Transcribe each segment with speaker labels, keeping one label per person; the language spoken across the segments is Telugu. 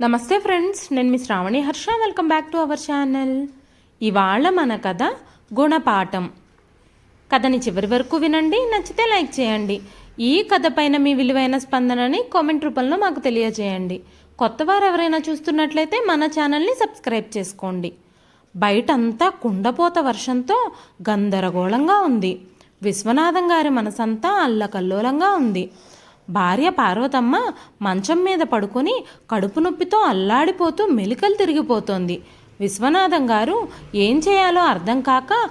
Speaker 1: నమస్తే ఫ్రెండ్స్ నేను మీ Sravani Harsha. Welcome back to our channel. ఇవాళ మన కథ గుణపాఠం. కథని చివరి వరకు వినండి నచ్చితే లైక్ చేయండి. ఈ కథ పైన మీ విలువైన స్పందనని కామెంట్ రూపంలో మాకు తెలియజేయండి. కొత్త వారు ఎవరైనా చూస్తున్నట్లయితే మన ఛానల్ని సబ్స్క్రైబ్ చేసుకోండి. బయటంతా కుండపోత వర్షంతో గందరగోళంగా ఉంది. విశ్వనాథం గారి మనసంతా అల్లకల్లోలంగా ఉంది. భార్య పార్వతమ్మ మంచం మీద పడుకొని కడుపు నొప్పితో అల్లాడిపోతూ మెలికలు తిరిగిపోతోంది. విశ్వనాథం గారు ఏం చేయాలో అర్థం కాక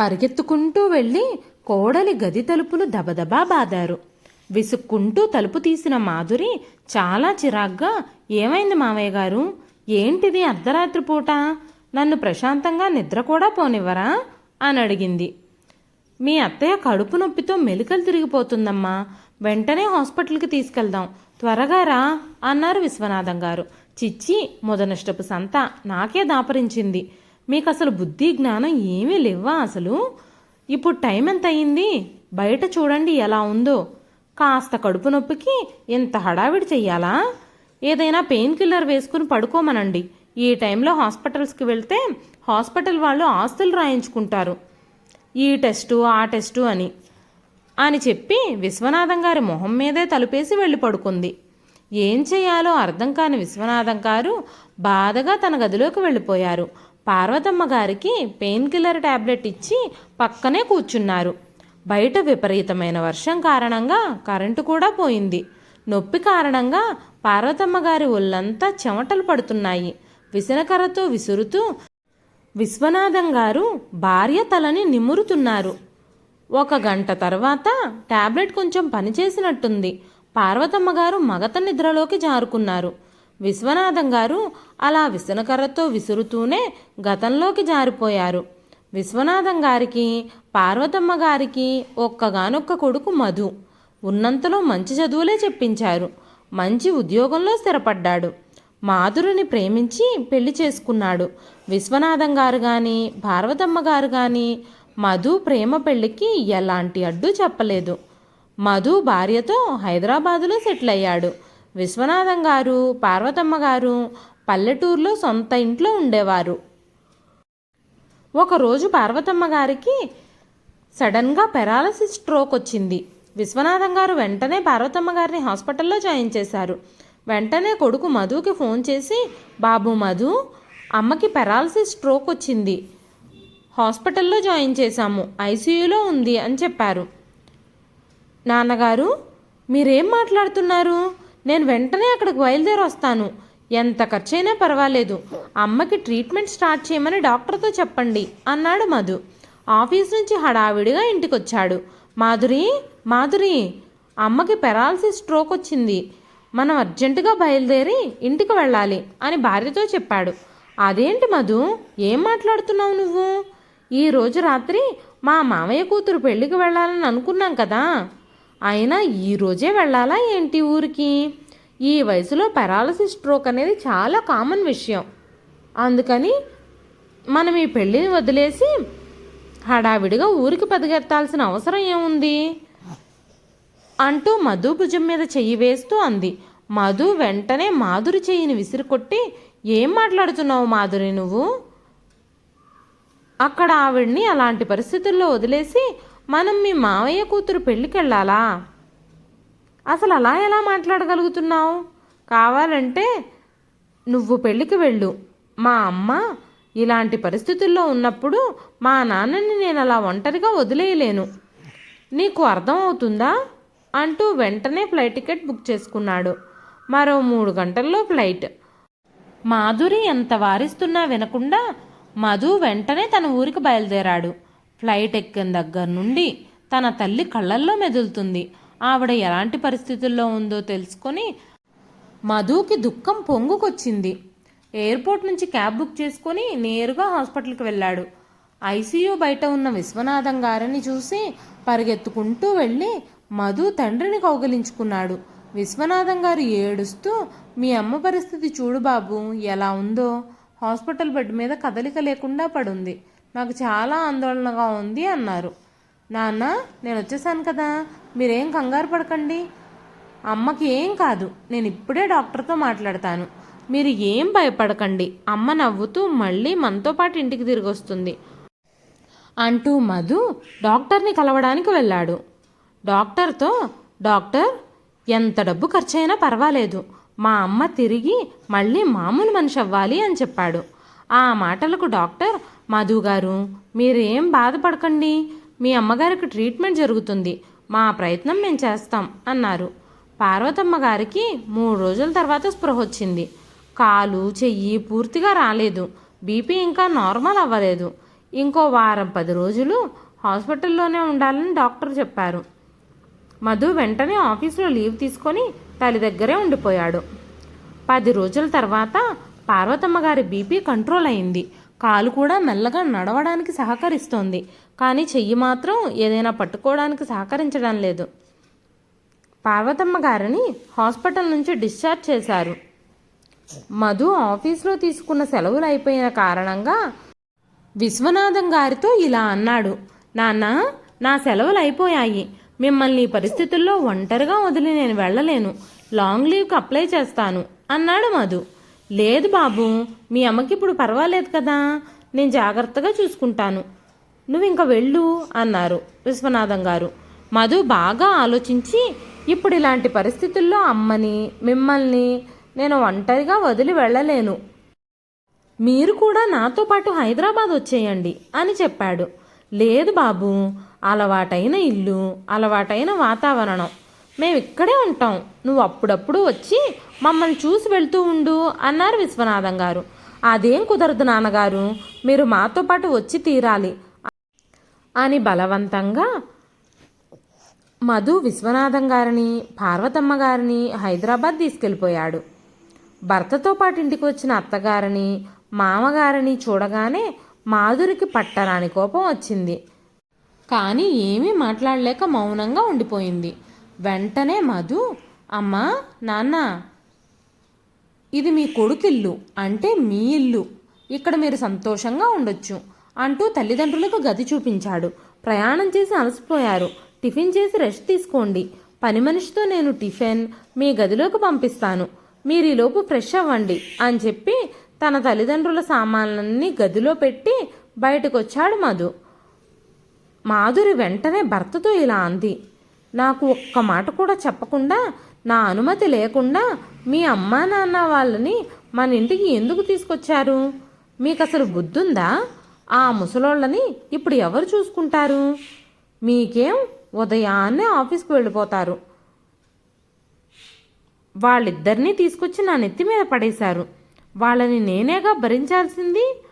Speaker 1: పరిగెత్తుకుంటూ వెళ్ళి కోడలి గది తలుపులు దబదబా బాదారు. విసుక్కుంటూ తలుపు తీసిన మాధురి చాలా చిరాగ్గా ఏమైంది మావయ్య గారు? ఏంటిది అర్ధరాత్రి పూట నన్ను ప్రశాంతంగా నిద్ర కూడా పోనివ్వరా? అని అడిగింది. మీ అత్తయ్య కడుపు నొప్పితో మెలికలు తిరిగిపోతుందమ్మా. వెంటనే హాస్పిటల్కి తీసుకెళ్దాం. త్వరగా రా అన్నారు విశ్వనాథం గారు. చిచ్చి మొదనష్టపు సంత నాకే దాపరించింది. మీకు అసలు బుద్ధి జ్ఞానం ఏమీ లేవా అసలు? ఇప్పుడు టైం ఎంత అయింది బయట చూడండి ఎలా ఉందో. కాస్త కడుపు నొప్పికి ఇంత హడావిడి చెయ్యాలా? ఏదైనా పెయిన్ కిల్లర్ వేసుకుని పడుకోమనండి. ఈ టైంలో హాస్పిటల్స్కి వెళ్తే హాస్పిటల్ వాళ్ళు ఆస్తులు రాయించుకుంటారు. ఈ టెస్టు ఆ టెస్టు అని. అని చెప్పి విశ్వనాథం గారి మొహం మీదే తలుపేసి వెళ్ళి పడుకుంది. ఏం చేయాలో అర్థం కాని విశ్వనాథం గారు బాధగా తన గదిలోకి వెళ్ళిపోయారు. పార్వతమ్మ గారికి పెయిన్ కిల్లర్ టాబ్లెట్ ఇచ్చి పక్కనే కూర్చున్నారు. బయట విపరీతమైన వర్షం కారణంగా కరెంటు కూడా పోయింది. నొప్పి కారణంగా పార్వతమ్మ గారి ఒళ్ళంతా చెమటలు పడుతున్నాయి. విసనకర్రతో విసురుతూ విశ్వనాథం గారు భార్య తలని నిమురుతున్నారు. ఒక గంట తర్వాత టాబ్లెట్ కొంచెం పనిచేసినట్టుంది. పార్వతమ్మ గారు మగత నిద్రలోకి జారుకున్నారు. విశ్వనాథం గారు అలా విసనకర్రతో విసురుతూనే గతంలోకి జారిపోయారు. విశ్వనాథం గారికి పార్వతమ్మ గారికి ఒక్కగానొక్క కొడుకు మధు. ఉన్నంతలో మంచి చదువులే చెప్పించారు. మంచి ఉద్యోగంలో స్థిరపడ్డాడు. మాధురిని ప్రేమించి పెళ్ళి చేసుకున్నాడు. విశ్వనాథం గారు కానీ పార్వతమ్మ గారు కానీ మధు ప్రేమ పెళ్ళికి ఎలాంటి అడ్డు చెప్పలేదు. మధు భార్యతో హైదరాబాదులో సెటిల్ అయ్యాడు విశ్వనాథం గారు పార్వతమ్మ గారు పల్లెటూరులో సొంత ఇంట్లో ఉండేవారు. ఒకరోజు పార్వతమ్మ గారికి సడన్గా పెరాలసిస్ స్ట్రోక్ వచ్చింది. విశ్వనాథం గారు వెంటనే పార్వతమ్మ గారిని హాస్పిటల్లో జాయిన్ చేశారు. వెంటనే కొడుకు మధుకి ఫోన్ చేసి బాబు మధు అమ్మకి పెరాలసిస్ స్ట్రోక్ వచ్చింది. హాస్పిటల్లో జాయిన్ చేశాము. ఐసీయూలో ఉంది అని చెప్పారు. నాన్నగారు మీరేం మాట్లాడుతున్నారు? నేను వెంటనే అక్కడికి బయలుదేరి వస్తాను. ఎంత ఖర్చైనా పర్వాలేదు. అమ్మకి ట్రీట్మెంట్ స్టార్ట్ చేయమని డాక్టర్తో చెప్పండి అన్నాడు మధు. ఆఫీస్ నుంచి హడావిడిగా ఇంటికొచ్చాడు. మాధురి మాధురి అమ్మకి పెరాలసిస్ స్ట్రోక్ వచ్చింది. మనం అర్జెంటుగా బయలుదేరి ఇంటికి వెళ్ళాలి అని భార్యతో చెప్పాడు. అదేంటి మధు? ఏం మాట్లాడుతున్నావు నువ్వు? ఈరోజు రాత్రి మా మామయ్య కూతురు పెళ్ళికి వెళ్ళాలని అనుకున్నాం కదా. అయినా ఈరోజే వెళ్ళాలా ఏంటి ఊరికి? ఈ వయసులో పెరాలసిస్ స్ట్రోక్ అనేది చాలా కామన్ విషయం. అందుకని మనం ఈ పెళ్ళిని వదిలేసి హడావిడిగా ఊరికి పదిగెత్తాల్సిన అవసరం ఏముంది? అంటూ మధు భుజం మీద చెయ్యి వేస్తూ అంది. మధు వెంటనే మాధురి చెయ్యిని విసిరికొట్టి ఏం మాట్లాడుతున్నావు మాధురి నువ్వు అక్కడ ఆవిడ్ని అలాంటి పరిస్థితుల్లో వదిలేసి మనం మీ మావయ్య కూతురు పెళ్ళికెళ్ళాలా? అసలు అలా ఎలా మాట్లాడగలుగుతున్నావు? కావాలంటే నువ్వు పెళ్ళికి వెళ్ళు. మా అమ్మ ఇలాంటి పరిస్థితుల్లో ఉన్నప్పుడు మా నాన్నని నేను అలా ఒంటరిగా వదిలేయలేను. నీకు అర్థమవుతుందా? అంటూ వెంటనే ఫ్లైట్ టికెట్ బుక్ చేసుకున్నాడు. మరో మూడు గంటల్లో ఫ్లైట్. మాధురి ఎంత వారిస్తున్నా వినకుండా మధు వెంటనే తన ఊరికి బయలుదేరాడు. ఫ్లైట్ ఎక్కిన దగ్గర నుండి తన తల్లి కళ్ళల్లో మెదులుతుంది. ఆవిడ ఎలాంటి పరిస్థితుల్లో ఉందో తెలుసుకొని మధుకి దుఃఖం పొంగుకొచ్చింది. ఎయిర్పోర్ట్ నుంచి క్యాబ్ బుక్ చేసుకొని నేరుగా హాస్పిటల్కి వెళ్ళాడు. ఐసీయూ బయట ఉన్న విశ్వనాథం గారిని చూసి పరిగెత్తుకుంటూ వెళ్ళి మధు తండ్రిని కౌగలించుకున్నాడు. విశ్వనాథం గారు ఏడుస్తూ మీ అమ్మ పరిస్థితి చూడు బాబు ఎలా ఉందో. హాస్పిటల్ బెడ్ మీద కదలిక లేకుండా పడుంది. నాకు చాలా ఆందోళనగా ఉంది అన్నారు. నాన్న నేను వచ్చేసాను కదా. మీరేం కంగారు పడకండి. అమ్మకి ఏం కాదు. నేను ఇప్పుడే డాక్టర్తో మాట్లాడతాను. మీరు ఏం భయపడకండి. అమ్మ నవ్వుతూ మళ్ళీ మనతో పాటు ఇంటికి తిరిగి వస్తుంది అంటూ మధు డాక్టర్ని కలవడానికి వెళ్ళాడు. డాక్టర్తో డాక్టర్ ఎంత డబ్బు ఖర్చయినా పర్వాలేదు. మా అమ్మ తిరిగి మళ్ళీ మామూలు మనిషి అవ్వాలి అని చెప్పాడు. ఆ మాటలకు డాక్టర్ మధు గారు మీరేం బాధపడకండి. మీ అమ్మగారికి ట్రీట్మెంట్ జరుగుతుంది. మా ప్రయత్నం మేము చేస్తాం అన్నారు. పార్వతమ్మ గారికి మూడు రోజుల తర్వాత స్పృహ వచ్చింది. కాలు చెయ్యి పూర్తిగా రాలేదు. బీపీ ఇంకా నార్మల్ అవ్వలేదు. ఇంకో వారం పది రోజులు హాస్పిటల్లోనే ఉండాలని డాక్టర్ చెప్పారు. మధు వెంటనే ఆఫీసులో లీవ్ తీసుకొని తల్లి దగ్గరే ఉండిపోయాడు. పది రోజుల తర్వాత పార్వతమ్మ గారి బీపీ కంట్రోల్ అయింది. కాలు కూడా మెల్లగా నడవడానికి సహకరిస్తోంది. కానీ చెయ్యి మాత్రం ఏదైనా పట్టుకోవడానికి సహకరించడం లేదు. పార్వతమ్మ గారిని హాస్పిటల్ నుంచి డిశ్చార్జ్ చేశారు. మధు ఆఫీస్లో తీసుకున్న సెలవులు అయిపోయిన కారణంగా విశ్వనాథం గారితో ఇలా అన్నాడు. నాన్న నా సెలవులు అయిపోయాయి. మిమ్మల్ని ఈ పరిస్థితుల్లో ఒంటరిగా వదిలి నేను వెళ్ళలేను. లాంగ్ లీవ్కి అప్లై చేస్తాను అన్నాడు మధు. లేదు బాబు మీ అమ్మకి ఇప్పుడు పర్వాలేదు కదా. నేను జాగ్రత్తగా చూసుకుంటాను. నువ్వు ఇంకా వెళ్ళు అన్నారు విశ్వనాథం గారు. మధు బాగా ఆలోచించి ఇప్పుడు ఇలాంటి పరిస్థితుల్లో అమ్మని మిమ్మల్ని నేను ఒంటరిగా వదిలి వెళ్ళలేను. మీరు కూడా నాతో పాటు హైదరాబాద్ వచ్చేయండి అని చెప్పాడు. లేదు బాబు అలవాటైన ఇల్లు అలవాటైన వాతావరణం. మేము ఇక్కడే ఉంటాం. నువ్వు అప్పుడప్పుడు వచ్చి మమ్మల్ని చూసి వెళ్తూ ఉండు అన్నారు విశ్వనాథం గారు. అదేం కుదరదు నాన్నగారు మీరు మాతో పాటు వచ్చి తీరాలి అని బలవంతంగా మధు విశ్వనాథం గారిని పార్వతమ్మ గారిని హైదరాబాద్ తీసుకెళ్ళిపోయాడు. భర్తతో పాటు ఇంటికి వచ్చిన అత్తగారిని మామగారిని చూడగానే మాధురికి పట్టరాని కోపం వచ్చింది. కానీ ఏమీ మాట్లాడలేక మౌనంగా ఉండిపోయింది. వెంటనే మధు అమ్మా నాన్న ఇది మీ కొడుకిల్లు అంటే మీ ఇల్లు. ఇక్కడ మీరు సంతోషంగా ఉండొచ్చు అంటూ తల్లిదండ్రులకు గది చూపించాడు. ప్రయాణం చేసి అలసిపోయారు. టిఫిన్ చేసి రెస్ట్ తీసుకోండి. పని మనిషితో నేను టిఫిన్ మీ గదిలోకి పంపిస్తాను. మీరు ఈలోపు ఫ్రెష్ అవ్వండి అని చెప్పి తన తల్లిదండ్రుల సామాన్లన్నీ గదిలో పెట్టి బయటకు వచ్చాడు మధు. మాధురి వెంటనే భర్తతో ఇలా అంది. నాకు ఒక్క మాట కూడా చెప్పకుండా నా అనుమతి లేకుండా మీ అమ్మా నాన్న వాళ్ళని మన ఇంటికి ఎందుకు తీసుకొచ్చారు? మీకు అసలు బుద్ధుందా? ఆ ముసలోళ్ళని ఇప్పుడు ఎవరు చూసుకుంటారు? మీకేం ఉదయాన్నే ఆఫీస్కి వెళ్ళిపోతారు. వాళ్ళిద్దరినీ తీసుకొచ్చి నా నెత్తి మీద పడేశారు. వాళ్ళని నేనేగా భరించాల్సింది?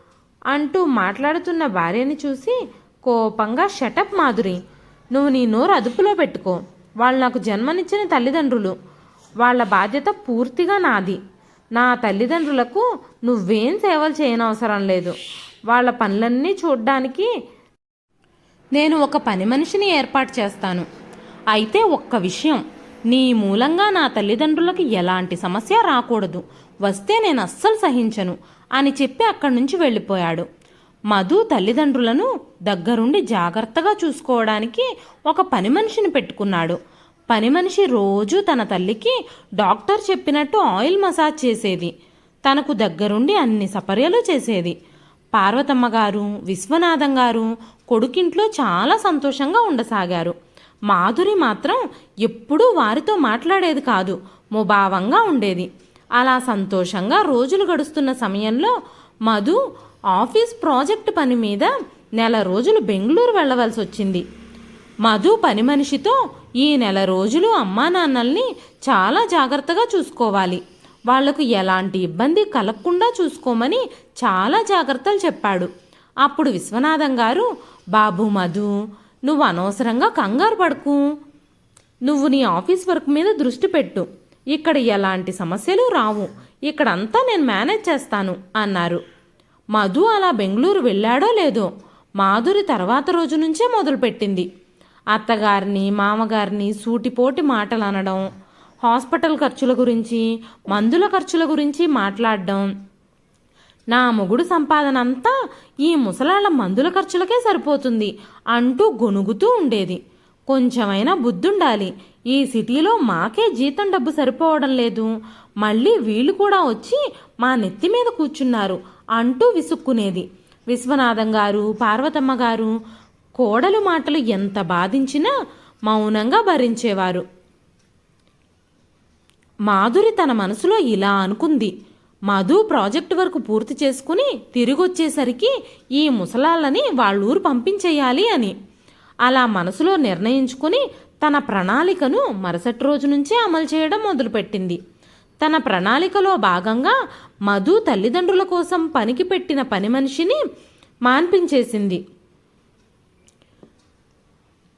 Speaker 1: అంటూ మాట్లాడుతున్న భార్యని చూసి కోపంగా షటప్ మాధురి. నువ్వు నీ నోరు అదుపులో పెట్టుకో. వాళ్ళు నాకు జన్మనిచ్చిన తల్లిదండ్రులు. వాళ్ళ బాధ్యత పూర్తిగా నాది. నా తల్లిదండ్రులకు నువ్వేం సేవలు చేయనవసరం లేదు. వాళ్ళ పనులన్నీ చూడ్డానికి నేను ఒక పని మనిషిని ఏర్పాటు చేస్తాను. అయితే ఒక్క విషయం. నీ మూలంగా నా తల్లిదండ్రులకు ఎలాంటి సమస్య రాకూడదు. వస్తే నేను అస్సలు సహించను అని చెప్పి అక్కడి నుంచి వెళ్ళిపోయాడు. మధు తల్లిదండ్రులను దగ్గరుండి జాగ్రత్తగా చూసుకోవడానికి ఒక పని మనిషిని పెట్టుకున్నాడు. పని మనిషి రోజు తన తల్లికి డాక్టర్ చెప్పినట్టు ఆయిల్ మసాజ్ చేసేది. తనకు దగ్గరుండి అన్ని సపర్యలు చేసేది. పార్వతమ్మ గారు విశ్వనాథం గారు కొడుకింట్లో చాలా సంతోషంగా ఉండసాగారు. మాధురి మాత్రం ఎప్పుడూ వారితో మాట్లాడేది కాదు ముభావంగా ఉండేది. అలా సంతోషంగా రోజులు గడుస్తున్న సమయంలో మధు ఆఫీస్ ప్రాజెక్ట్ పని మీద నెల రోజులు బెంగళూరు వెళ్ళవలసి వచ్చింది. మధు పని మనిషితో ఈ నెల రోజులు అమ్మా నాన్నల్ని చాలా జాగ్రత్తగా చూసుకోవాలి. వాళ్ళకు ఎలాంటి ఇబ్బంది కలగకుండా చూసుకోమని చాలా జాగ్రత్తలు చెప్పాడు. అప్పుడు విశ్వనాథం గారు బాబు మధు నువ్వు అనవసరంగా కంగారు పడకు. నువ్వు నీ ఆఫీస్ వర్క్ మీద దృష్టి పెట్టు. ఇక్కడ ఎలాంటి సమస్యలు రావు. ఇక్కడంతా నేను మేనేజ్ చేస్తాను అన్నారు. మధు అలా బెంగళూరు వెళ్ళాడో లేదో మాధురి తర్వాత రోజు నుంచే మొదలుపెట్టింది. అత్తగారిని మామగారిని సూటిపోటి మాటలు అనడం హాస్పిటల్ ఖర్చుల గురించి మందుల ఖర్చుల గురించి మాట్లాడడం. నా మొగుడు సంపాదన అంతా ఈ ముసలాళ్ళ మందుల ఖర్చులకే సరిపోతుంది అంటూ గొనుగుతూ ఉండేది. కొంచెమైనా బుద్ధుండాలి. ఈ సిటీలో మాకే జీతం డబ్బు సరిపోవడం లేదు. మళ్ళీ వీళ్ళు కూడా వచ్చి మా నెత్తి మీద కూర్చున్నారు అంటూ విసుక్కునేది. విశ్వనాథం గారు పార్వతమ్మ గారు కోడలు మాటలు ఎంత బాధించినా మౌనంగా భరించేవారు. మాధురి తన మనసులో ఇలా అనుకుంది. మధు ప్రాజెక్టు వరకు పూర్తి చేసుకుని తిరిగొచ్చేసరికి ఈ ముసలాళ్ళని వాళ్ళూరు పంపించేయాలి అని. అలా మనసులో నిర్ణయించుకుని తన ప్రణాళికను మరుసటి రోజు నుంచే అమలు చేయడం మొదలుపెట్టింది. తన ప్రణాళికలో భాగంగా మధు తల్లిదండ్రుల కోసం పనికి పెట్టిన పని మనిషిని మాన్పించేసింది.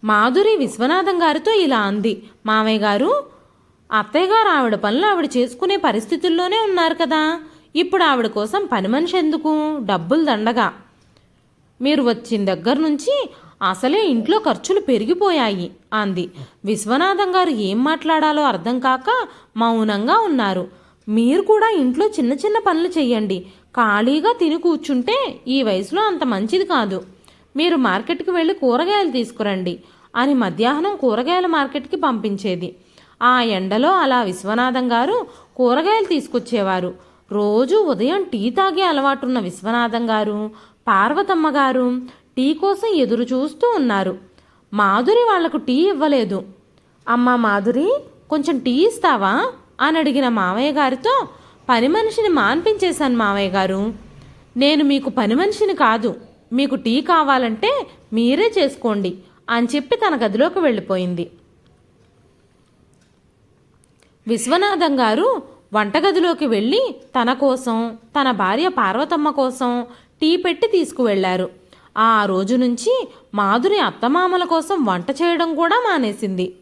Speaker 1: మాధురి విశ్వనాథం గారితో ఇలా అంది. మామయ్య గారు అత్తయ్య గారు ఆవిడ పనులు ఆవిడ చేసుకునే పరిస్థితుల్లోనే ఉన్నారు కదా. ఇప్పుడు ఆవిడ కోసం పని మనిషి ఎందుకు? డబ్బులు దండగా. మీరు వచ్చిన దగ్గర నుంచి అసలే ఇంట్లో ఖర్చులు పెరిగిపోయాయి అంది. విశ్వనాథం గారు ఏం మాట్లాడాలో అర్థం కాక మౌనంగా ఉన్నారు. మీరు కూడా ఇంట్లో చిన్న చిన్న పనులు చేయండి ఖాళీగా తిని కూర్చుంటే ఈ వయసులో అంత మంచిది కాదు. మీరు మార్కెట్కి వెళ్ళి కూరగాయలు తీసుకురండి అని మధ్యాహ్నం కూరగాయల మార్కెట్కి పంపించేది. ఆ ఎండలో అలా విశ్వనాథం గారు కూరగాయలు తీసుకొచ్చేవారు. రోజు ఉదయం టీ తాగే అలవాటున్న విశ్వనాథం గారు పార్వతమ్మ గారు టీ కోసం ఎదురు చూస్తూ ఉన్నారు. మాధురి వాళ్ళకు టీ ఇవ్వలేదు. అమ్మా మాధురి కొంచెం టీ ఇస్తావా? అని అడిగిన మావయ్య గారితో పని మనిషిని మాన్పించేశాను మావయ్య గారు. నేను మీకు పని మనిషిని కాదు మీకు టీ కావాలంటే మీరే చేసుకోండి అని చెప్పి తన గదిలోకి వెళ్ళిపోయింది. విశ్వనాథం గారు వంటగదిలోకి వెళ్ళి తన కోసం తన భార్య పార్వతమ్మ కోసం టీ పెట్టి తీసుకువెళ్ళారు ఆ రోజు నుంచి మాధురి అత్తమామల కోసం వంట చేయడం కూడా మానేసింది.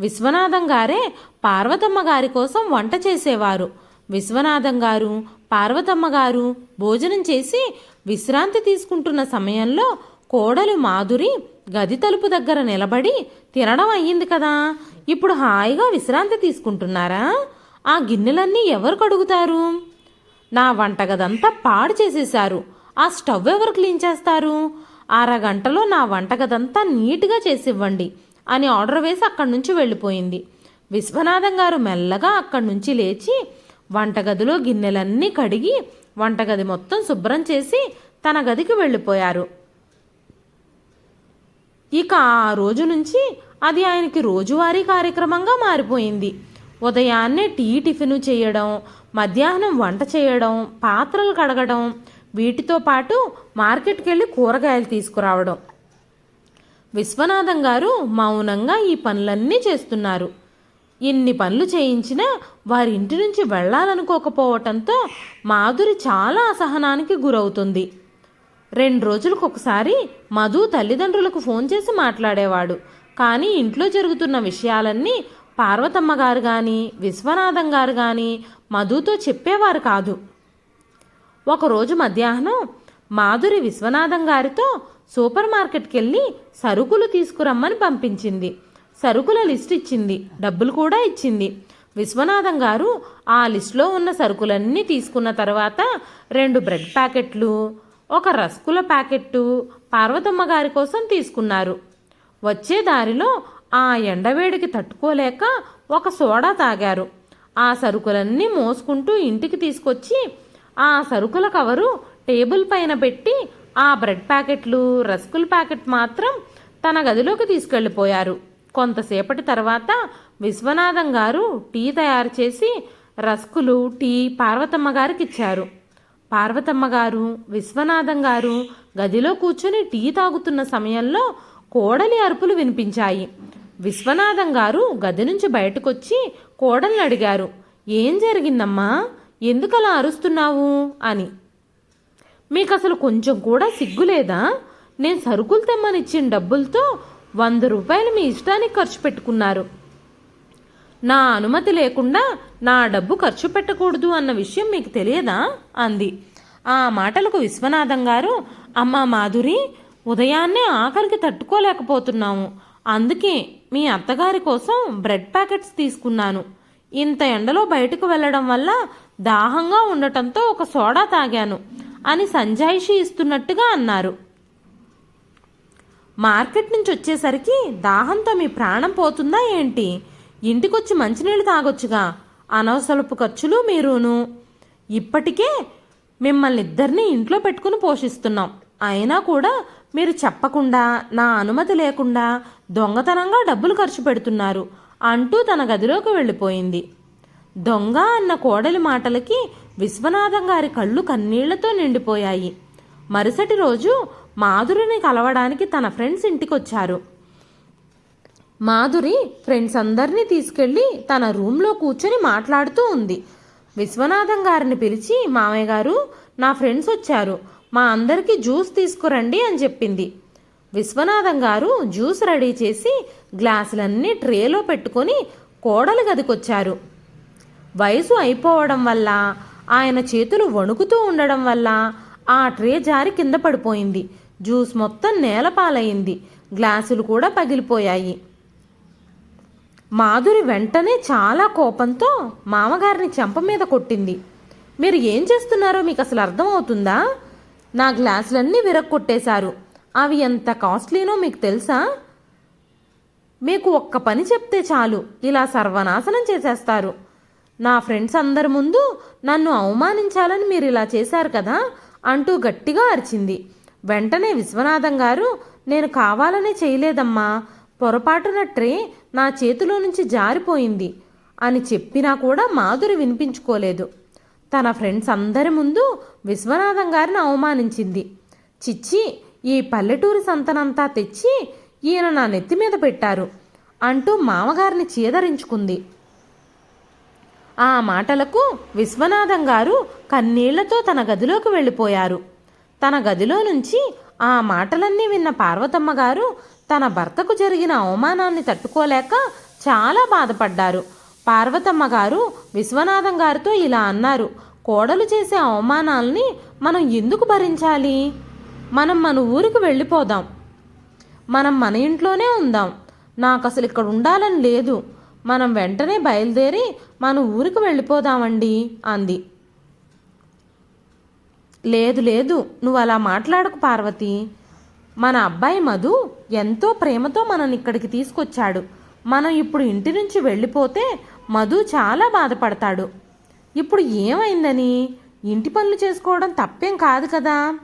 Speaker 1: విశ్వనాథం గారే పార్వతమ్మ గారి కోసం వంట చేసేవారు. విశ్వనాథం గారు పార్వతమ్మ గారు భోజనం చేసి విశ్రాంతి తీసుకుంటున్న సమయంలో కోడలు మాధురి గది తలుపు దగ్గర నిలబడి తినడం అయ్యింది కదా ఇప్పుడు హాయిగా విశ్రాంతి తీసుకుంటున్నారా? ఆ గిన్నెలన్నీ ఎవరు కడుగుతారు? నా వంటగదంతా పాడు చేసేశారు. ఆ స్టవ్ ఎవరు క్లీన్ చేస్తారు? అరగంటలో నా వంటగదంతా నీట్గా చేసివ్వండి అని ఆర్డర్ వేసి అక్కడి నుంచి వెళ్ళిపోయింది. విశ్వనాథం గారు మెల్లగా అక్కడి నుంచి లేచి వంటగదిలో గిన్నెలన్నీ కడిగి వంటగది మొత్తం శుభ్రం చేసి తన గదికి వెళ్ళిపోయారు. ఇక ఆ రోజు నుంచి అది ఆయనకి రోజువారీ కార్యక్రమంగా మారిపోయింది. ఉదయాన్నే టీ టిఫిన్ చేయడం మధ్యాహ్నం వంట చేయడం పాత్రలు కడగడం వీటితో పాటు మార్కెట్కి వెళ్ళి కూరగాయలు తీసుకురావడం. విశ్వనాథం గారు మౌనంగా ఈ పనులన్నీ చేస్తున్నారు. ఇన్ని పనులు చేయించినా వారి ఇంటి నుంచి వెళ్ళాలనుకోకపోవటంతో మాధురి చాలా అసహనానికి గురవుతుంది. రెండు రోజులకు ఒకసారి మధు తల్లిదండ్రులకు ఫోన్ చేసి మాట్లాడేవాడు. కానీ ఇంట్లో జరుగుతున్న విషయాలన్నీ పార్వతమ్మ గారు కానీ విశ్వనాథం గారు కానీ మధుతో చెప్పేవారు కాదు. ఒకరోజు మధ్యాహ్నం మాధురి విశ్వనాథం గారితో సూపర్ మార్కెట్కి వెళ్ళి సరుకులు తీసుకురమ్మని పంపించింది. సరుకుల లిస్ట్ ఇచ్చింది. డబ్బులు కూడా ఇచ్చింది. విశ్వనాథం గారు ఆ లిస్టులో ఉన్న సరుకులన్నీ తీసుకున్న తర్వాత రెండు బ్రెడ్ ప్యాకెట్లు ఒక రస్కుల ప్యాకెట్టు పార్వతమ్మ గారి కోసం తీసుకున్నారు. వచ్చే దారిలో ఆ ఎండవేడికి తట్టుకోలేక ఒక సోడా తాగారు. ఆ సరుకులన్నీ మోసుకుంటూ ఇంటికి తీసుకొచ్చి ఆ సరుకుల కవరు టేబుల్ పైన పెట్టి ఆ బ్రెడ్ ప్యాకెట్లు రస్కుల ప్యాకెట్ మాత్రం తన గదిలోకి తీసుకెళ్ళిపోయారు. కొంతసేపటి తర్వాత విశ్వనాథం గారు టీ తయారు చేసి రస్కులు టీ పార్వతమ్మ గారికి ఇచ్చారు పార్వతమ్మ గారు విశ్వనాథం గారు గదిలో కూర్చొని టీ తాగుతున్న సమయంలో కోడలి అరుపులు వినిపించాయి. విశ్వనాథం గారు గది నుంచి బయటకొచ్చి కోడల్ని అడిగారు ఏం జరిగిందమ్మా? ఎందుకలా అరుస్తున్నావు? అని. మీకు అసలు కొంచెం కూడా సిగ్గులేదా? నేను సరుకులు తెమ్మనిచ్చిన డబ్బులతో వంద రూపాయలు మీ ఇష్టానికి ఖర్చు పెట్టుకున్నారు. నా అనుమతి లేకుండా నా డబ్బు ఖర్చు పెట్టకూడదు అన్న విషయం మీకు తెలియదా? అంది. ఆ మాటలకు విశ్వనాథం గారు అమ్మ మాధురి ఉదయాన్నే ఆఖరికి తట్టుకోలేకపోతున్నాము. అందుకే మీ అత్తగారి కోసం బ్రెడ్ ప్యాకెట్స్ తీసుకున్నాను. ఇంత ఎండలో బయటకు వెళ్ళడం వల్ల దాహంగా ఉండటంతో ఒక సోడా తాగాను అని సంజాయిషి ఇస్తున్నట్టుగా అన్నారు. మార్కెట్ నుంచి వచ్చేసరికి దాహంతో మీ ప్రాణం పోతుందా ఏంటి? ఇంటికొచ్చి మంచినీళ్ళు తాగొచ్చుగా. అనవసరపు ఖర్చులు మీరును. ఇప్పటికే మిమ్మల్ని ఇద్దరిని ఇంట్లో పెట్టుకుని పోషిస్తున్నాం. అయినా కూడా మీరు చెప్పకుండా నా అనుమతి లేకుండా దొంగతనంగా డబ్బులు ఖర్చు పెడుతున్నారు అంటూ తన గదిలోకి వెళ్ళిపోయింది. దొంగ అన్న కోడలి మాటలకి విశ్వనాథం గారి కళ్ళు కన్నీళ్ళతో నిండిపోయాయి. మరుసటి రోజు మాధురిని కలవడానికి తన ఫ్రెండ్స్ ఇంటికొచ్చారు. మాధురి ఫ్రెండ్స్ అందరినీ తీసుకెళ్ళి తన రూమ్లో కూర్చొని మాట్లాడుతూ ఉంది. విశ్వనాథం గారిని పిలిచి మామయ్య గారు నా ఫ్రెండ్స్ వచ్చారు. మా అందరికీ జ్యూస్ తీసుకురండి అని చెప్పింది. విశ్వనాథం గారు జ్యూస్ రెడీ చేసి గ్లాసులన్నీ ట్రేలో పెట్టుకొని కోడలి గదికొచ్చారు. వయసు అయిపోవడం వల్ల ఆయన చేతులు వణుకుతూ ఉండడం వల్ల ఆ ట్రే జారి కింద పడిపోయింది. జ్యూస్ మొత్తం నేలపాలైంది గ్లాసులు కూడా పగిలిపోయాయి. మాధురి వెంటనే చాలా కోపంతో మామగారిని చెంప మీద కొట్టింది. మీరు ఏం చేస్తున్నారో మీకు అసలు అర్థమవుతుందా? నా గ్లాసులన్నీ విరక్కొట్టేశారు అవి ఎంత కాస్ట్లీనో మీకు తెలుసా? మీకు ఒక్క పని చెప్తే చాలు. ఇలా సర్వనాశనం చేసేస్తారు. నా ఫ్రెండ్స్ అందరి ముందు నన్ను అవమానించాలని మీరు ఇలా చేశారు కదా అంటూ గట్టిగా అరిచింది. వెంటనే విశ్వనాథం గారు నేను కావాలనే చేయలేదమ్మా పొరపాటున ట్రే నా చేతిలో నుంచి జారిపోయింది అని చెప్పినా కూడా మాధురి వినిపించుకోలేదు. తన ఫ్రెండ్స్ అందరి ముందు విశ్వనాథం గారిని అవమానించింది. చిచ్చి ఈ పల్లెటూరి సంతనంతా తెచ్చి ఈయన నా నెత్తి మీద పెట్టారు అంటూ మామగారిని చీదరించుకుంది. ఆ మాటలకు విశ్వనాథం గారు కన్నీళ్ళతో తన గదిలోకి వెళ్ళిపోయారు. తన గదిలో నుంచి ఆ మాటలన్నీ విన్న పార్వతమ్మ గారు తన భర్తకు జరిగిన అవమానాన్ని తట్టుకోలేక చాలా బాధపడ్డారు. పార్వతమ్మ గారు విశ్వనాథం గారితో ఇలా అన్నారు కోడలు చేసే అవమానాల్ని మనం ఎందుకు భరించాలి? మనం మన ఊరికి వెళ్ళిపోదాం. మనం మన ఇంట్లోనే ఉందాం. నాకు అసలు ఇక్కడ ఉండాలని లేదు. మనం వెంటనే బయలుదేరి మన ఊరికి వెళ్ళిపోదామండి అంది. లేదు లేదు నువ్వు అలా మాట్లాడకు పార్వతి. మన అబ్బాయి మధు ఎంతో ప్రేమతో మనని ఇక్కడికి తీసుకొచ్చాడు. మనం ఇప్పుడు ఇంటి నుంచి వెళ్ళిపోతే మధు చాలా బాధపడతాడు. ఇప్పుడు ఏమైందని? ఇంటి పనులు చేసుకోవడం తప్పేం కాదు కదా?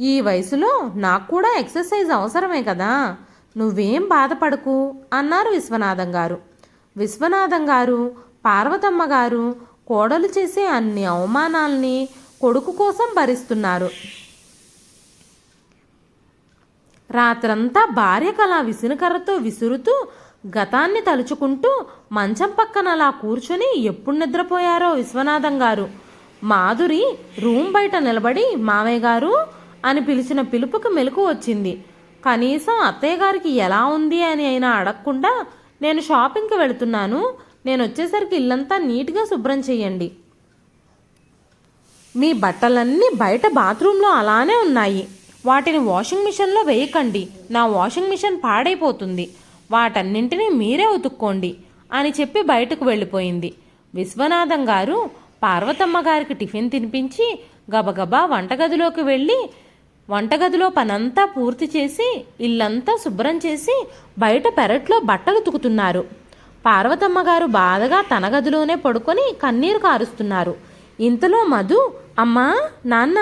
Speaker 1: ఈ వయసులో నాకు కూడా ఎక్సర్సైజ్ అవసరమే కదా? నువ్వేం బాధపడకు అన్నారు విశ్వనాథం గారు. విశ్వనాథం గారు పార్వతమ్మ గారు కోడలు చేసే అన్ని అవమానాల్ని కొడుకు కోసం భరిస్తున్నారు. రాత్రంతా భార్యకు అలా విసునకర్రతో విసురుతూ గతాన్ని తలుచుకుంటూ మంచం పక్కన అలా కూర్చొని ఎప్పుడు నిద్రపోయారో విశ్వనాథం గారు. మాధురి రూమ్ బయట నిలబడి మామయ్య గారు అని పిలిచిన పిలుపుకు మెలకు వచ్చింది. కనీసం అత్తయ్య గారికి ఎలా ఉంది అని అయినా అడగకుండా నేను షాపింగ్కి వెళుతున్నాను. నేను వచ్చేసరికి ఇల్లంతా నీట్గా శుభ్రం చేయండి. మీ బట్టలన్నీ బయట బాత్రూంలో అలానే ఉన్నాయి. వాటిని వాషింగ్ మిషన్లో వేయకండి. నా వాషింగ్ మిషన్ పాడైపోతుంది. వాటన్నింటినీ మీరే ఉతుక్కోండి అని చెప్పి బయటకు వెళ్ళిపోయింది. విశ్వనాథం గారు పార్వతమ్మ గారికి టిఫిన్ తినిపించి గబగబా వంటగదిలోకి వెళ్ళి వంటగదిలో పనంతా పూర్తి చేసి ఇల్లంతా శుభ్రం చేసి బయట పెరట్లో బట్టలు తుకుతున్నారు. పార్వతమ్మ గారు బాధగా తన గదిలోనే పడుకొని కన్నీరు కారుస్తున్నారు. ఇంతలో మధు అమ్మా నాన్న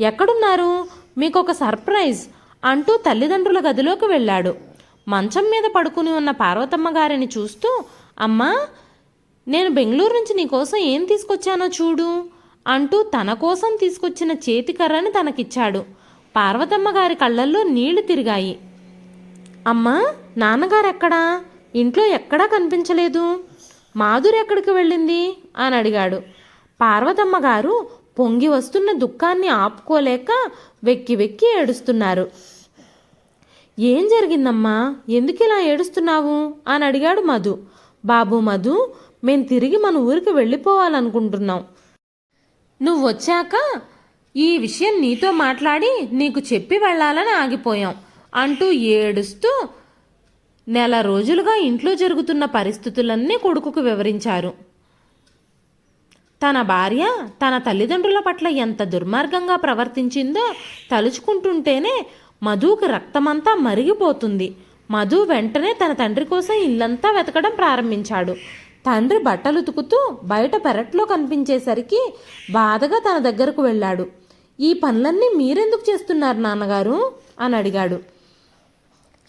Speaker 1: ఎక్కడున్నారు? మీకు ఒక సర్ప్రైజ్ అంటూ తల్లిదండ్రుల గదిలోకి వెళ్ళాడు. మంచం మీద పడుకుని ఉన్న పార్వతమ్మ గారిని చూస్తూ అమ్మా నేను బెంగళూరు నుంచి నీకోసం ఏం తీసుకొచ్చానో చూడు అంటూ తన కోసం తీసుకొచ్చిన చేతికర్రని తనకిచ్చాడు. పార్వతమ్మ గారి కళ్ళల్లో నీళ్ళు తిరిగాయి. అమ్మా నాన్నగారు ఎక్కడా ఇంట్లో ఎక్కడా కనిపించలేదు. మాధురి ఎక్కడికి వెళ్ళింది? అని అడిగాడు. పార్వతమ్మ గారు పొంగి వస్తున్న దుఃఖాన్ని ఆపుకోలేక వెక్కి వెక్కి ఏడుస్తున్నారు. ఏం జరిగిందమ్మా? ఎందుకు ఇలా ఏడుస్తున్నావు? అని అడిగాడు మధు. బాబు మధు మేము తిరిగి మన ఊరికి వెళ్ళిపోవాలనుకుంటున్నాం. నువ్వు వచ్చాక ఈ విషయం నీతో మాట్లాడి నీకు చెప్పి వెళ్ళాలని ఆగిపోయాం అంటూ ఏడుస్తూ నెల రోజులుగా ఇంట్లో జరుగుతున్న పరిస్థితులన్నీ కొడుకుకు వివరించారు. తన భార్య తన తల్లిదండ్రుల పట్ల ఎంత దుర్మార్గంగా ప్రవర్తించిందో తలుచుకుంటుంటేనే మధుకి రక్తమంతా మరిగిపోతుంది. మధు వెంటనే తన తండ్రి కోసం ఇల్లంతా వెతకడం ప్రారంభించాడు. తండ్రి బట్టలు ఉతుకుతూ బయట పెరట్లో కనిపించేసరికి బాధగా తన దగ్గరకు వెళ్ళాడు. ఈ పనులన్నీ మీరెందుకు చేస్తున్నారు నాన్నగారు? అని అడిగాడు.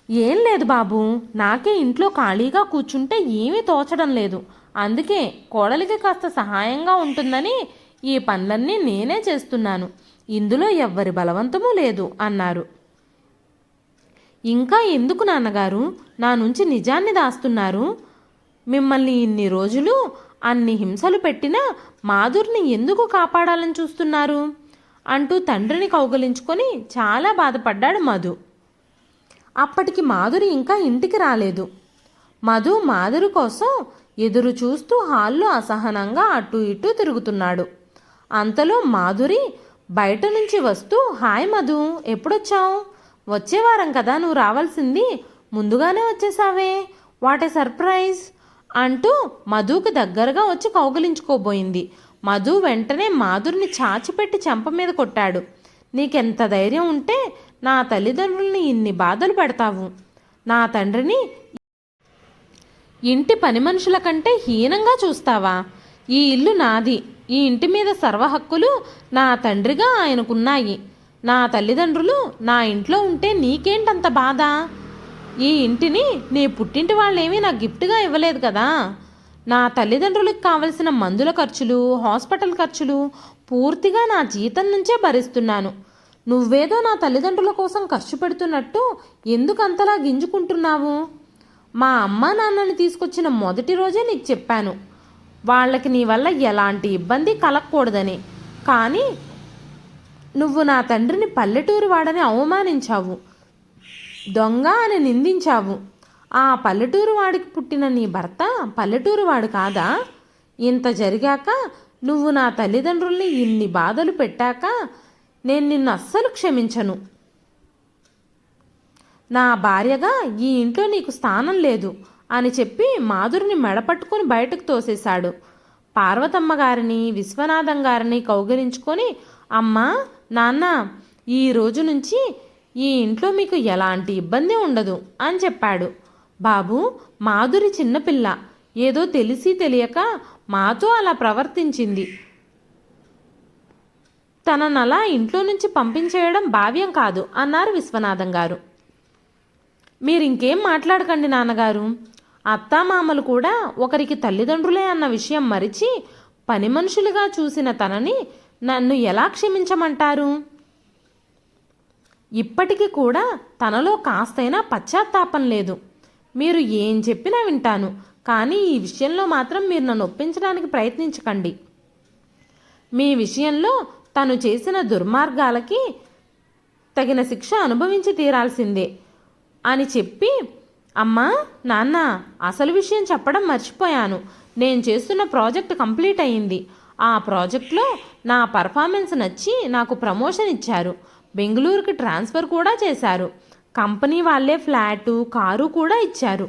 Speaker 1: ఏం లేదు బాబు నాకే ఇంట్లో ఖాళీగా కూర్చుంటే ఏమీ తోచడం లేదు. అందుకే కోడలికి కాస్త సహాయంగా ఉంటుందని ఈ పనులన్నీ నేనే చేస్తున్నాను. ఇందులో ఎవ్వరి బలవంతమూ లేదు అన్నారు. ఇంకా ఎందుకు నాన్నగారు? నా నుంచి నిజాన్ని దాస్తున్నారు? మిమ్మల్ని ఇన్ని రోజులు అన్ని హింసలు పెట్టినా మాధుర్ని ఎందుకు కాపాడాలని చూస్తున్నారు? అంటూ తండ్రిని కౌగలించుకొని చాలా బాధపడ్డాడు మధు. అప్పటికి మాధురి ఇంకా ఇంటికి రాలేదు. మధు మాధురి కోసం ఎదురు చూస్తూ హాల్లో అసహనంగా అటు ఇటు తిరుగుతున్నాడు. అంతలో మాధురి బయట నుంచి వస్తూ హాయ్ మధు ఎప్పుడొచ్చావు? వచ్చేవారం కదా నువ్వు రావాల్సింది. ముందుగానే వచ్చేసావే. What a surprise. అంటూ మధుకు దగ్గరగా వచ్చి కౌగిలించుకోబోయింది. మధు వెంటనే మాధురిని చాచిపెట్టి చెంప మీద కొట్టాడు. నీకెంత ధైర్యం ఉంటే నా తల్లిదండ్రుల్ని ఇన్ని బాధలు పెడతావు. నా తండ్రిని ఇంటి పని మనుషుల కంటే హీనంగా చూస్తావా? ఈ ఇల్లు నాది. ఈ ఇంటి మీద సర్వ హక్కులు నా తండ్రిగా ఆయనకున్నాయి. నా తల్లిదండ్రులు నా ఇంట్లో ఉంటే నీకేంటంత బాధ? ఈ ఇంటిని నీ పుట్టింటి వాళ్ళేమీ నాకు గిఫ్ట్గా ఇవ్వలేదు కదా. నా తల్లిదండ్రులకు కావలసిన మందుల ఖర్చులు హాస్పిటల్ ఖర్చులు పూర్తిగా నా జీతం నుంచే భరిస్తున్నాను. నువ్వేదో నా తల్లిదండ్రుల కోసం ఖర్చు పెడుతున్నట్టు ఎందుకు అంతలా గింజుకుంటున్నావు? మా అమ్మ నాన్నని తీసుకొచ్చిన మొదటి రోజే నీకు చెప్పాను. వాళ్ళకి నీ వల్ల ఎలాంటి ఇబ్బంది కలగకూడదని. కానీ నువ్వు నా తండ్రిని పల్లెటూరు వాడని అవమానించావు. దొంగ అని నిందించావు. ఆ పల్లెటూరు వాడికి పుట్టిన నీ భర్త పల్లెటూరు వాడు కాదా? ఇంత జరిగాక నువ్వు నా తల్లిదండ్రుల్ని ఇన్ని బాధలు పెట్టాక నేను నిన్ను అస్సలు క్షమించను. నా భార్యగా ఈ ఇంట్లో నీకు స్థానం లేదు అని చెప్పి మాధురిని మెడపట్టుకుని బయటకు తోసేశాడు. పార్వతమ్మ గారిని విశ్వనాథం గారిని కౌగిలించుకొని అమ్మా నాన్న ఈ రోజు నుంచి ఈ ఇంట్లో మీకు ఎలాంటి ఇబ్బంది ఉండదు అని చెప్పాడు. బాబు మాధురి చిన్నపిల్ల ఏదో తెలిసి తెలియక మాతో అలా ప్రవర్తించింది. తననలా ఇంట్లో నుంచి పంపించేయడం భావ్యం కాదు అన్నారు విశ్వనాథం గారు. మీరు ఇంకేం మాట్లాడకండి నాన్నగారు? అత్తామామలు కూడా ఒకరికి తల్లిదండ్రులే అన్న విషయం మరిచి పని మనుషులుగా చూసిన తనని నన్ను ఎలా క్షమించమంటారు? ఇప్పటికీ కూడా తనలో కాస్తైనా పశ్చాత్తాపం లేదు. మీరు ఏం చెప్పినా వింటాను కానీ ఈ విషయంలో మాత్రం మీరు నన్ను ఒప్పించడానికి ప్రయత్నించకండి. మీ విషయంలో తను చేసిన దుర్మార్గాలకి తగిన శిక్ష అనుభవించి తీరాల్సిందే అని చెప్పి అమ్మా నాన్న అసలు విషయం చెప్పడం మర్చిపోయాను. నేను చేస్తున్న ప్రాజెక్ట్ కంప్లీట్ అయ్యింది. ఆ ప్రాజెక్ట్లో నా పర్ఫార్మెన్స్ నచ్చి నాకు ప్రమోషన్ ఇచ్చారు. బెంగళూరుకి ట్రాన్స్ఫర్ కూడా చేశారు. కంపెనీ వాళ్ళే ఫ్లాటు కారు కూడా ఇచ్చారు.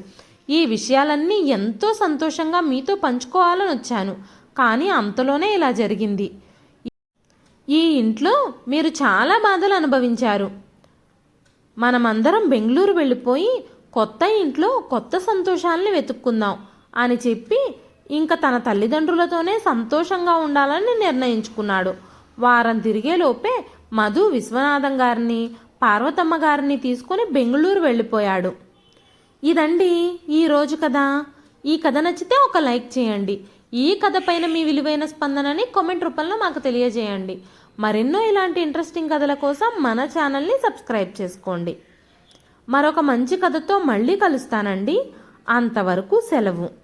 Speaker 1: ఈ విషయాలన్నీ ఎంతో సంతోషంగా మీతో పంచుకోవాలని వచ్చాను. కానీ అంతలోనే ఇలా జరిగింది. ఈ ఇంట్లో మీరు చాలా బాధలు అనుభవించారు. మనమందరం బెంగళూరు వెళ్ళిపోయి కొత్త ఇంట్లో కొత్త సంతోషాలని వెతుక్కుందాం అని చెప్పి ఇంకా తన తల్లిదండ్రులతోనే సంతోషంగా ఉండాలని నిర్ణయించుకున్నాడు. వారం తిరిగేలోపే మధు విశ్వనాథం గారిని పార్వతమ్మ గారిని తీసుకొని బెంగళూరు వెళ్ళిపోయాడు. ఇదండి ఈ రోజు కథ. ఈ కథ నచ్చితే ఒక లైక్ చేయండి. ఈ కథ పైన మీ విలువైన స్పందనని కామెంట్ రూపంలో మాకు తెలియజేయండి. మరెన్నో ఇలాంటి ఇంట్రెస్టింగ్ కథల కోసం మన ఛానల్ని సబ్స్క్రైబ్ చేసుకోండి. మరొక మంచి కథతో మళ్ళీ కలుస్తానండి. అంతవరకు సెలవు.